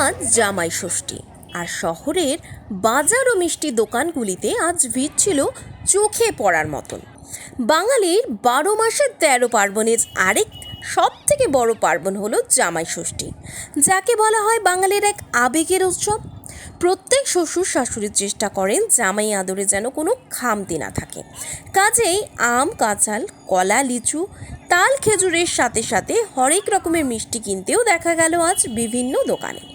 আজ জামাই ষষ্ঠী, আর শহরের বাজার ও মিষ্টি দোকানগুলিতে আজ ভিড় ছিল চোখে পড়ার মতন। বাঙালির বারো মাসের তেরো পার্বণের আরেক সব থেকে বড় পার্বণ হলো জামাই ষষ্ঠী, যাকে বলা হয় বাঙালির এক আবেগের উৎসব। প্রত্যেক শ্বশুর শাশুড়ির চেষ্টা করেন জামাই আদরে যেন কোনো খামতি না থাকে। কাজেই আম, কাঁচাল, কলা, লিচু, তাল, খেজুরের সাথে সাথে হরেক রকমের মিষ্টি কিনতেও দেখা গেল আজ বিভিন্ন দোকানে।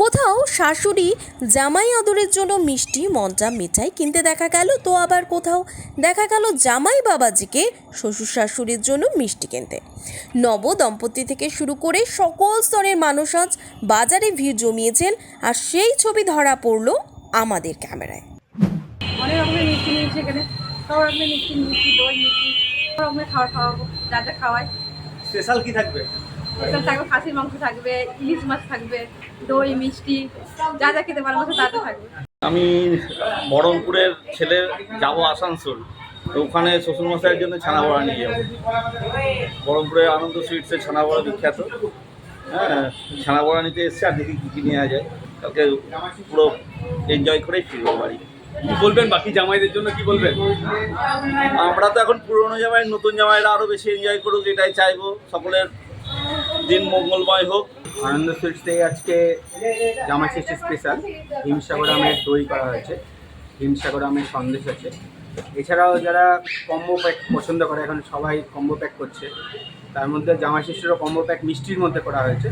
কোথাও শাশুড়ি জামাই আদরের জন্য মিষ্টি মঞ্চা মিঠাই কিনতে দেখা গেল তো আবার কোথাও দেখা গেল জামাই বাবাজিকে শ্বশুর শাশুড়ির জন্য মিষ্টি কিনতে। নব দম্পতি থেকে শুরু করে সকল স্তরের মানুষ আজ বাজারে ভিড় জমিয়েছেন আর সেই ছবি ধরা পড়ল আমাদের ক্যামেরায়। অনেক রকমের মিষ্টি সব রকমের মিষ্টি মিষ্টি দই মিষ্টি সব রকমের খাবার খাওয়াবো যা যা খাওয়াই। স্পেশাল কি থাকবে? স্পেশাল থাকবে খাসির মাংস থাকবে ইলিশ মাছ থাকবে দই মিষ্টি যা যা খেতে তা থাকবে। আমি বহরমপুরের ছেলে যাব আসানসোল তো ওখানে শ্বশুরমশাইয়ের জন্য ছানা বড়া নিয়ে যাব। বহরমপুরের আনন্দ সুইটসের ছানা বড়া বিখ্যাত। হ্যাঁ ছানা বড়া নিতে এসছে আর দেখি কী কী নেওয়া যায়। কালকে পুরো এনজয় করেই ফিরবো বাড়ি। কি বলবেন বাকি জামাইদের জন্য কি বলবেন? আমরা তো এখন পুরনো জামাই নতুন জামাইরা আরও বেশি এনজয় করুক এটাই চাইব। সকলের দিন মঙ্গলময় হোক। আনন্দ সুইটস থেকে আজকে জামা ষষ্ঠী স্পেশাল হিমসাগর আমের দই করা হয়েছে। হিমসাগর আমের সন্দেশ আছে। এছাড়াও যারা কম্বো প্যাক পছন্দ করে, এখন সবাই কম্বো প্যাক করছে। তার মধ্যে জামা ষষ্ঠীরও কম্বো প্যাক মিষ্টির মধ্যে করা হয়েছে।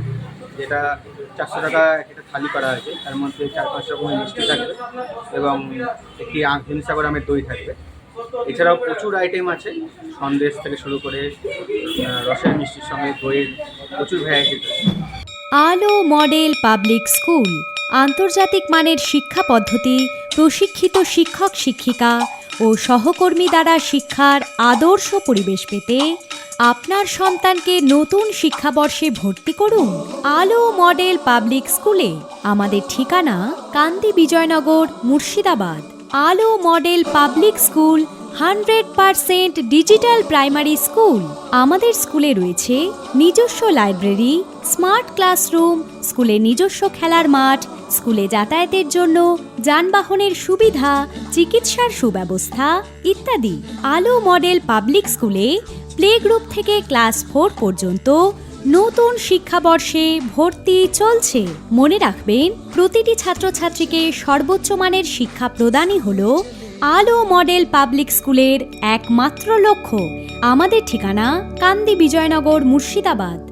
যেটা চারশো টাকা একটা থালি করা হয়েছে। তার মধ্যে চার পাঁচ রকমের মিষ্টি থাকবে এবং একটি হিমসাগর আমের দই থাকবে। এছাড়াও প্রচুর আইটেম আছে। সন্দেশ থেকে শুরু করে রসের মিষ্টির সঙ্গে দইয়ের প্রচুর ভ্যারাইটি আলো মডেল পাবলিক স্কুল, আন্তর্জাতিক মানের শিক্ষা পদ্ধতি, প্রশিক্ষিত শিক্ষক শিক্ষিকা ও সহকর্মী দ্বারা শিক্ষার আদর্শ পরিবেশ পেতে আপনার সন্তানকে নতুন শিক্ষাবর্ষে ভর্তি করুন আলো মডেল পাবলিক স্কুলে। আমাদের ঠিকানা Kandi Bijoynagar, Murshidabad. Alo model public school hundred percent digital primary school. আমাদের স্কুলে রয়েছে নিজস্ব লাইব্রেরি, স্মার্ট ক্লাসরুম, স্কুলে নিজস্ব খেলার মাঠ, স্কুলে যাতায়াতের জন্য, যানবাহনের সুবিধা, চিকিৎসার সুব্যবস্থা ইত্যাদি। আলো মডেল পাবলিক স্কুলে প্লে গ্রুপ থেকে ক্লাস ফোর পর্যন্ত নতুন শিক্ষাবর্ষে ভর্তি চলছে। মনে রাখবেন, প্রতিটি ছাত্রছাত্রীকে সর্বোচ্চ মানের শিক্ষা প্রদানই হল আলো মডেল পাবলিক স্কুলের একমাত্র লক্ষ্য আমাদের ঠিকানা কান্দি বিজয়নগর মুর্শিদাবাদ।